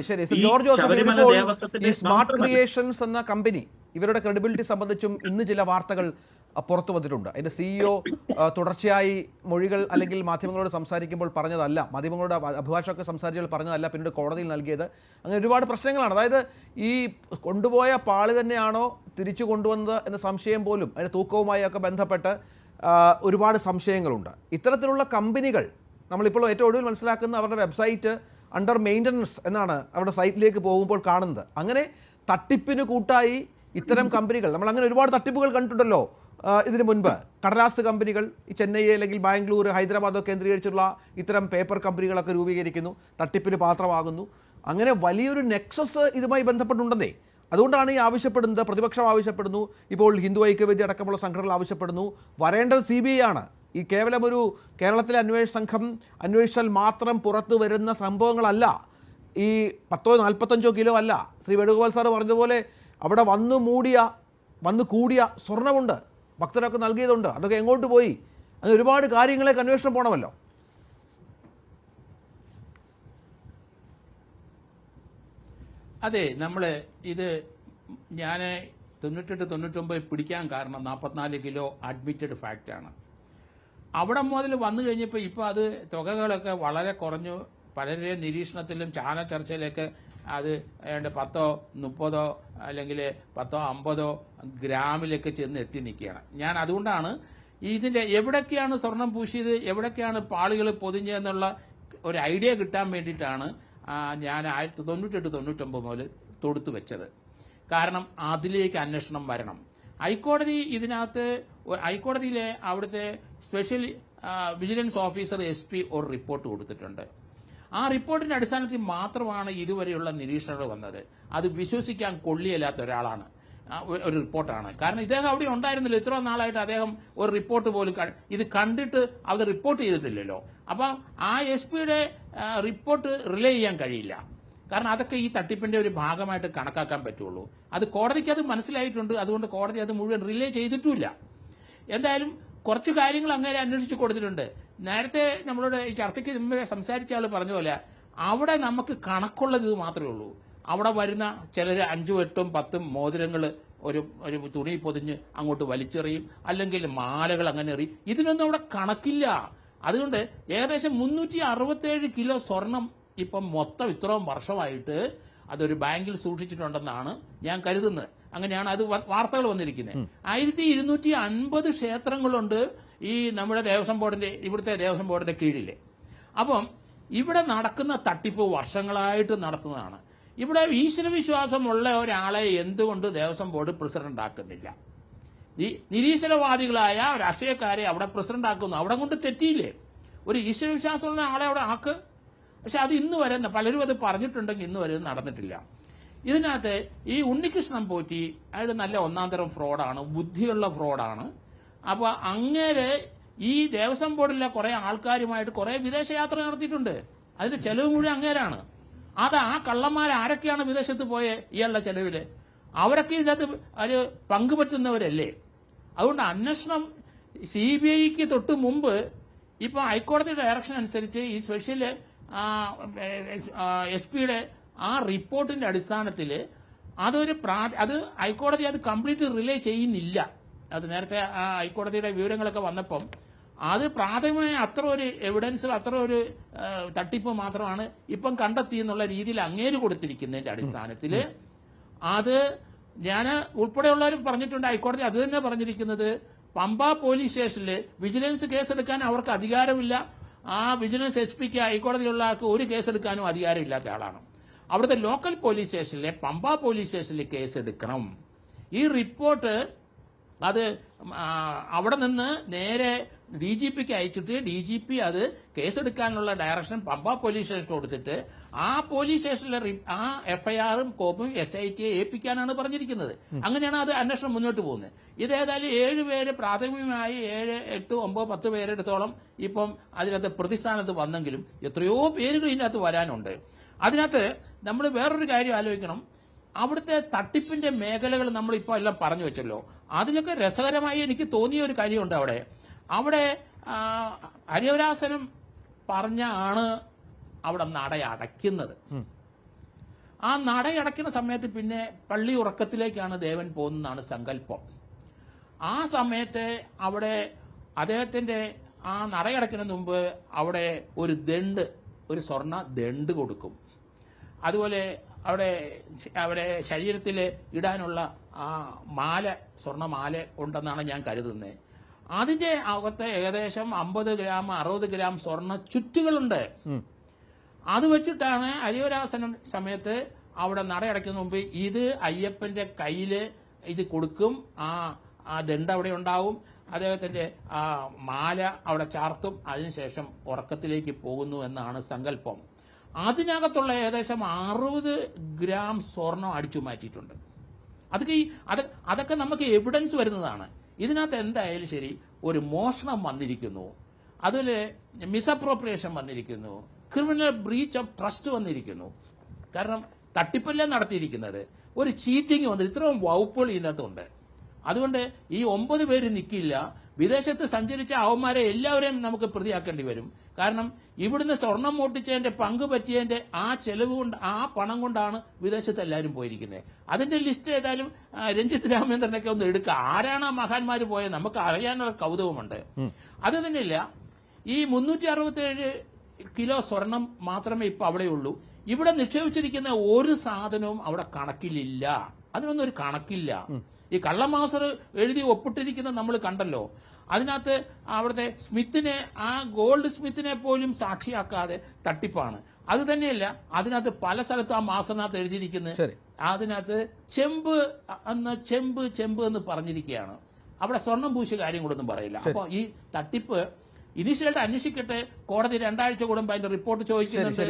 ശരി ശരി. George Joseph ഈ സ്മാർട്ട് ക്രിയേഷൻസ് എന്ന കമ്പനി ഇവരുടെ ക്രെഡിബിലിറ്റി സംബന്ധിച്ചും ഇന്ന് ചില വാർത്തകൾ പുറത്തു വന്നിട്ടുണ്ട്. അതിന്റെ സിഇഒ തുടർച്ചയായി മൊഴികൾ അല്ലെങ്കിൽ മാധ്യമങ്ങളോട് സംസാരിക്കുമ്പോൾ പറഞ്ഞതല്ല. മാധ്യമങ്ങളോട് അഭ- സംസാരിച്ചാൽ സംസാരിച്ചപ്പോൾ പറഞ്ഞതല്ല. പിന്നീട് കോടതിയിൽ നൽകിയത്. അങ്ങനെ ഒരുപാട് പ്രശ്നങ്ങളാണ്. അതായത് ഈ കൊണ്ടുപോയ പാളി തന്നെയാണോ തിരിച്ചു കൊണ്ടുവന്നത് എന്ന സംശയം പോലും അതിന്റെ തൂക്കവുമായി ഒക്കെ ബന്ധപ്പെട്ട് ഒരുപാട് സംശയങ്ങളുണ്ട്. ഇത്തരത്തിലുള്ള കമ്പനികൾ നമ്മളിപ്പോൾ ഏറ്റവും ഒടുവിൽ മനസ്സിലാക്കുന്ന അവരുടെ വെബ്സൈറ്റ് അണ്ടർ മെയിന്റനൻസ് എന്നാണ് അവരുടെ സൈറ്റിലേക്ക് പോകുമ്പോൾ കാണുന്നത്. അങ്ങനെ തട്ടിപ്പിന് കൂട്ടായി ഇത്തരം കമ്പനികൾ നമ്മൾ അങ്ങനെ ഒരുപാട് തട്ടിപ്പുകൾ കണ്ടിട്ടുണ്ടല്ലോ ഇതിനു മുൻപ്. കടലാസ് കമ്പനികൾ ഈ ചെന്നൈ അല്ലെങ്കിൽ ബാംഗ്ലൂർ ഹൈദരാബാദോ കേന്ദ്രീകരിച്ചുള്ള ഇത്തരം പേപ്പർ കമ്പനികളൊക്കെ രൂപീകരിക്കുന്നു തട്ടിപ്പിന് പാത്രമാകുന്നു. അങ്ങനെ വലിയൊരു നെക്സസ് ഇതുമായി ബന്ധപ്പെട്ടുണ്ടെന്നേ. അതുകൊണ്ടാണ് ഈ ആവശ്യപ്പെടുന്നത് പ്രതിപക്ഷം ആവശ്യപ്പെടുന്നു ഇപ്പോൾ ഹിന്ദു ഐക്യവേദി അടക്കമുള്ള സംഘടനകൾ ആവശ്യപ്പെടുന്നു. വരേണ്ടത് സി ബി ഐ ആണ്. ഈ കേവലം ഒരു കേരളത്തിലെ അന്വേഷണ സംഘം അന്വേഷിച്ചാൽ മാത്രം പുറത്തു വരുന്ന സംഭവങ്ങളല്ല. ഈ പത്തോ നാൽപ്പത്തഞ്ചോ കിലോ അല്ല. ശ്രീ വേണുഗോപാൽ സാറ് പറഞ്ഞതുപോലെ അവിടെ വന്നു മൂടിയ വന്നു കൂടിയ സ്വർണമുണ്ട്. ഭക്തരൊക്കെ നൽകിയതുണ്ട്. അതൊക്കെ എങ്ങോട്ട് പോയി? അങ്ങനെ ഒരുപാട് കാര്യങ്ങളേക്ക് അന്വേഷണം പോകണമല്ലോ അതെ നമ്മൾ ഇത് ഞാൻ തൊണ്ണൂറ്റെട്ട് തൊണ്ണൂറ്റൊമ്പത് പിടിക്കാൻ കാരണം നാൽപ്പത്തിനാല് കിലോ അഡ്മിറ്റഡ് ഫാക്റ്റാണ് അവിടെ മുതൽ വന്നു കഴിഞ്ഞപ്പോൾ ഇപ്പോൾ അത് തുകകളൊക്കെ വളരെ കുറഞ്ഞു. പലരുടെയും നിരീക്ഷണത്തിലും ചാന ചർച്ചയിലൊക്കെ അത് ഏതാണ്ട് പത്തോ മുപ്പതോ അല്ലെങ്കിൽ പത്തോ അമ്പതോ ഗ്രാമിലൊക്കെ ചെന്ന് എത്തി നിൽക്കുകയാണ്. ഞാൻ അതുകൊണ്ടാണ് ഇതിന്റെ എവിടൊക്കെയാണ് സ്വർണം പൂശിയത് എവിടൊക്കെയാണ് പാളികൾ പൊതിഞ്ഞതെന്നുള്ള ഒരു ഐഡിയ കിട്ടാൻ വേണ്ടിയിട്ടാണ് ഞാൻ ആയിരത്തി തൊണ്ണൂറ്റെട്ട് തൊണ്ണൂറ്റൊമ്പത് മുതൽ തൊടുത്തു വെച്ചത്. കാരണം അതിലേക്ക് അന്വേഷണം വരണം. ഹൈക്കോടതി ഇതിനകത്ത് ഹൈക്കോടതിയിലെ അവിടുത്തെ special vigilance officer S P ഒരു റിപ്പോർട്ട് കൊടുത്തിട്ടുണ്ട്. ആ റിപ്പോർട്ടിന്റെ അടിസ്ഥാനത്തിൽ മാത്രമാണ് ഇതുവരെയുള്ള നിരീക്ഷണങ്ങൾ വന്നത്. അത് വിശ്വസിക്കാൻ കൊള്ളിയല്ലാത്ത ഒരാളാണ്. ഒരു- റിപ്പോർട്ടാണ്. കാരണം ഇദ്ദേഹം അവിടെ ഉണ്ടായിരുന്നില്ല. ഇത്ര നാളായിട്ട് അദ്ദേഹം ഒരു റിപ്പോർട്ട് പോലും ഇത് കണ്ടിട്ട് അത് റിപ്പോർട്ട് ചെയ്തിട്ടില്ലല്ലോ. അപ്പം ആ എസ് പിയുടെ റിപ്പോർട്ട് റിലേ ചെയ്യാൻ കഴിയില്ല. കാരണം അതൊക്കെ ഈ തട്ടിപ്പിന്റെ ഒരു ഭാഗമായിട്ട് കണക്കാക്കാൻ പറ്റുള്ളൂ. അത് കോടതിക്ക് അത് മനസ്സിലായിട്ടുണ്ട്. അതുകൊണ്ട് കോടതി അത് മുഴുവൻ റിലേ ചെയ്തിട്ടുമില്ല. എന്തായാലും കുറച്ച് കാര്യങ്ങൾ അങ്ങനെ അന്വേഷിച്ച് കൊടുത്തിട്ടുണ്ട്. നേരത്തെ നമ്മളോട് ഈ ചർച്ചയ്ക്ക് സംസാരിച്ച ആൾ പറഞ്ഞ പോലെ അവിടെ നമുക്ക് കണക്കുള്ളത് ഇത് മാത്രമേ ഉള്ളൂ. അവിടെ വരുന്ന ചിലർ അഞ്ചും എട്ടും പത്തും മോതിരങ്ങൾ ഒരു ഒരു തുണി പൊതിഞ്ഞ് അങ്ങോട്ട് വലിച്ചെറിയും. അല്ലെങ്കിൽ മാലകൾ അങ്ങനെ എറിയും. ഇതിനൊന്നും അവിടെ കണക്കില്ല. അതുകൊണ്ട് ഏകദേശം മുന്നൂറ്റി അറുപത്തേഴ് കിലോ സ്വർണം ഇപ്പം മൊത്തം ഇത്രയും വർഷമായിട്ട് അതൊരു ബാങ്കിൽ സൂക്ഷിച്ചിട്ടുണ്ടെന്നാണ് ഞാൻ കരുതുന്നത്. അങ്ങനെയാണ് അത് വാർത്തകൾ വന്നിരിക്കുന്നത്. ആയിരത്തി ഇരുന്നൂറ്റി അൻപത് ക്ഷേത്രങ്ങളുണ്ട് ഈ നമ്മുടെ ദേവസ്വം ബോർഡിന്റെ ഇവിടുത്തെ ദേവസ്വം ബോർഡിന്റെ കീഴിൽ അപ്പം ഇവിടെ നടക്കുന്ന തട്ടിപ്പ് വർഷങ്ങളായിട്ട് നടത്തുന്നതാണ്. ഇവിടെ ഈശ്വരവിശ്വാസമുള്ള ഒരാളെ എന്തുകൊണ്ട് ദേവസ്വം ബോർഡ് പ്രസിഡന്റ് ആക്കുന്നില്ല നിരീശ്വരവാദികളായ രാഷ്ട്രീയക്കാരെ അവിടെ പ്രസിഡന്റ് ആക്കുന്നു അവിടെ കൊണ്ട് തെറ്റിയില്ലേ? ഒരു ഈശ്വരവിശ്വാസമുള്ള ആളെ അവിടെ ആക്ക്. പക്ഷെ അത് ഇന്ന് വരെ പലരും അത് പറഞ്ഞിട്ടുണ്ടെങ്കിൽ ഇന്ന് വരെ നടന്നിട്ടില്ല. ഇതിനകത്ത് ഈ ഉണ്ണികൃഷ്ണൻ പോറ്റി അയാൾ നല്ല ഒന്നാം തരം ഫ്രോഡാണ് ബുദ്ധിയുള്ള ഫ്രോഡാണ്. അപ്പോൾ അങ്ങനെ ഈ ദേവസ്വം ബോർഡിലെ കുറെ ആൾക്കാരുമായിട്ട് കുറെ വിദേശയാത്ര നടത്തിയിട്ടുണ്ട്. അതിന്റെ ചെലവ് മുഴുവൻ അങ്ങേരാണ്. അത് ആ കള്ളന്മാർ ആരൊക്കെയാണ് വിദേശത്ത് പോയ ഇയാളുടെ ചെലവിൽ? അവരൊക്കെ ഇതിനകത്ത് ഒരു പങ്കുപറ്റുന്നവരല്ലേ അതുകൊണ്ട് അന്വേഷണം സി ബി ഐക്ക് തൊട്ട് മുമ്പ് ഇപ്പൊ ഹൈക്കോടതിയുടെ ഡയറക്ഷൻ അനുസരിച്ച് ഈ സ്പെഷ്യൽ എസ് പിയുടെ ആ റിപ്പോർട്ടിന്റെ അടിസ്ഥാനത്തിൽ അതൊരു അത് ഹൈക്കോടതി അത് കംപ്ലീറ്റ് റിലേ ചെയ്യുന്നില്ല. അത് നേരത്തെ ആ ഹൈക്കോടതിയുടെ വിവരങ്ങളൊക്കെ വന്നപ്പം അത് പ്രാഥമികമായ അത്ര ഒരു എവിഡൻസ് അത്ര ഒരു തട്ടിപ്പ് മാത്രമാണ് ഇപ്പം കണ്ടെത്തി എന്നുള്ള രീതിയിൽ അങ്ങേര് കൊടുത്തിരിക്കുന്നതിന്റെ അടിസ്ഥാനത്തിൽ അത് ഞാൻ ഉൾപ്പെടെയുള്ളവരും പറഞ്ഞിട്ടുണ്ട് ഹൈക്കോടതി അത് തന്നെ പറഞ്ഞിരിക്കുന്നത് പമ്പ പോലീസ് സ്റ്റേഷനിൽ വിജിലൻസ് കേസെടുക്കാൻ അവർക്ക് അധികാരമില്ല. ആ വിജിലൻസ് എസ് പിക്ക് ഹൈക്കോടതിയിലുള്ള ആൾക്ക് ഒരു കേസെടുക്കാനും അധികാരമില്ലാത്ത ആളാണ്. അവിടുത്തെ ലോക്കൽ പോലീസ് സ്റ്റേഷനിലെ പമ്പ പോലീസ് സ്റ്റേഷനിൽ കേസെടുക്കണം. ഈ റിപ്പോർട്ട് അത് അവിടെ നിന്ന് നേരെ ഡി ജി പിക്ക് അയച്ചിട്ട് ഡി ജി പി അത് കേസെടുക്കാനുള്ള ഡയറക്ഷൻ പമ്പ പോലീസ് സ്റ്റേഷൻ കൊടുത്തിട്ട് ആ പോലീസ് സ്റ്റേഷനിലെ ആ എഫ്ഐആറും കോപ്പും എസ് ഐ ടിയെ ഏൽപ്പിക്കാനാണ് പറഞ്ഞിരിക്കുന്നത്. അങ്ങനെയാണ് അത് അന്വേഷണം മുന്നോട്ട് പോകുന്നത്. ഇത് ഏതായാലും ഏഴ് പേര് പ്രാഥമികമായി ഏഴ് എട്ട് ഒമ്പത് പത്ത് പേരെടുത്തോളം ഇപ്പം അതിനകത്ത് പ്രതിസ്ഥാനത്ത് വന്നെങ്കിലും എത്രയോ പേരുകൾ ഇതിനകത്ത് വരാനുണ്ട്. അതിനകത്ത് നമ്മൾ വേറൊരു കാര്യം ആലോചിക്കണം. അവിടുത്തെ തട്ടിപ്പിന്റെ മേഖലകൾ നമ്മൾ ഇപ്പോൾ എല്ലാം പറഞ്ഞു വെച്ചല്ലോ. അതിലൊക്കെ രസകരമായി എനിക്ക് തോന്നിയ ഒരു കാര്യമുണ്ട് അവിടെ. അവിടെ ഹരിവരാസനം പറഞ്ഞ ആണ് അവിടെ നട അടയ്ക്കുന്നത്. ആ നടയടയ്ക്കുന്ന സമയത്ത് പിന്നെ പള്ളി ഉറക്കത്തിലേക്കാണ് ദേവൻ പോകുന്നതാണ് സങ്കല്പം. ആ സമയത്ത് അവിടെ അദ്ദേഹത്തിന്റെ ആ നടയടക്കുന്നതിന് മുമ്പ് അവിടെ ഒരു ദണ്ട് ഒരു സ്വർണ ദണ്ട് കൊടുക്കും. അതുപോലെ അവിടെ അവിടെ ശരീരത്തിൽ ഇടാനുള്ള ആ മാല സ്വർണമാല ഉണ്ടെന്നാണ് ഞാൻ കരുതുന്നത് അതിന്റെ അകത്ത് ഏകദേശം അമ്പത് ഗ്രാം അറുപത് ഗ്രാം സ്വർണ ചുറ്റുകളുണ്ട്. അത് വെച്ചിട്ടാണ് അരിയോരാസന സമയത്ത് അവിടെ നടയടയ്ക്കുന്ന മുമ്പ് ഇത് അയ്യപ്പന്റെ കയ്യിൽ ഇത് കൊടുക്കും. ആ ആ ദണ്ട് അവിടെ ഉണ്ടാവും. അദ്ദേഹത്തിന്റെ ആ മാല അവിടെ ചാർത്തും. അതിനുശേഷം ഉറക്കത്തിലേക്ക് പോകുന്നു എന്നാണ് സങ്കല്പം. അതിനകത്തുള്ള ഏകദേശം അറുപത് ഗ്രാം സ്വർണം അടിച്ചു മാറ്റിയിട്ടുണ്ട്. അതൊക്കെ ഈ അത് അതൊക്കെ നമുക്ക് എവിഡൻസ് വരുന്നതാണ്. ഇതിനകത്ത് എന്തായാലും ശരി ഒരു മോഷണം വന്നിരിക്കുന്നു. അതുപോലെ മിസ്അപ്രോപ്രിയേഷൻ വന്നിരിക്കുന്നു. ക്രിമിനൽ ബ്രീച്ച് ഓഫ് ട്രസ്റ്റ് വന്നിരിക്കുന്നു. കാരണം തട്ടിപ്പല്ലേ നടത്തിയിരിക്കുന്നത്. ഒരു ചീറ്റിംഗ് വന്നിട്ട് ഇത്രയും വകുപ്പുകൾ ഇതിനകത്തുണ്ട്. അതുകൊണ്ട് ഈ ഒമ്പത് പേര് നിൽക്കില്ല വിദേശത്ത് സഞ്ചരിച്ച അവന്മാരെ എല്ലാവരെയും നമുക്ക് പ്രതിയാക്കേണ്ടി വരും. കാരണം ഇവിടുന്ന് സ്വർണം മോട്ടിച്ചതിന്റെ പങ്ക് പറ്റിയതിന്റെ ആ ചെലവ് കൊണ്ട് ആ പണം കൊണ്ടാണ് വിദേശത്ത് എല്ലാവരും പോയിരിക്കുന്നത്. അതിന്റെ ലിസ്റ്റ് ഏതായാലും രഞ്ജിത്ത് രാമേന്ദ്രനൊക്കെ ഒന്ന് എടുക്കുക ആരാണ് ആ മഹാന്മാർ പോയത്? നമുക്ക് അറിയാനുള്ള കൗതുകമുണ്ട്. അത് തന്നെയില്ല ഈ മുന്നൂറ്റി അറുപത്തിയേഴ് കിലോ സ്വർണം മാത്രമേ ഇപ്പൊ അവിടെയുള്ളൂ. ഇവിടെ നിക്ഷേപിച്ചിരിക്കുന്ന ഒരു സാധനവും അവിടെ കണക്കിലില്ല. അതിനൊന്നും ഒരു കണക്കില്ല. ഈ കള്ളമാസർ എഴുതി ഒപ്പിട്ടിരിക്കുന്ന നമ്മൾ കണ്ടല്ലോ. അതിനകത്ത് അവിടുത്തെ സ്മിത്തിനെ ആ ഗോൾഡ് സ്മിത്തിനെ പോലും സാക്ഷിയാക്കാതെ തട്ടിപ്പാണ്. അത് തന്നെയല്ല അതിനകത്ത് പല സ്ഥലത്തും ആ മാസത്തിനകത്ത് എഴുതിയിരിക്കുന്നത്. അതിനകത്ത് ചെമ്പ് എന്ന് ചെമ്പ് ചെമ്പ് എന്ന് പറഞ്ഞിരിക്കുകയാണ്. അവിടെ സ്വർണം പൂശിയ കാര്യം കൂടൊന്നും പറയില്ല. അപ്പോൾ ഈ തട്ടിപ്പ് ഇനിഷ്യലായിട്ട് അന്വേഷിക്കട്ടെ. കോടതി രണ്ടാഴ്ച കൂടുമ്പോൾ അതിന്റെ റിപ്പോർട്ട് ചോദിക്കുന്നുണ്ട്.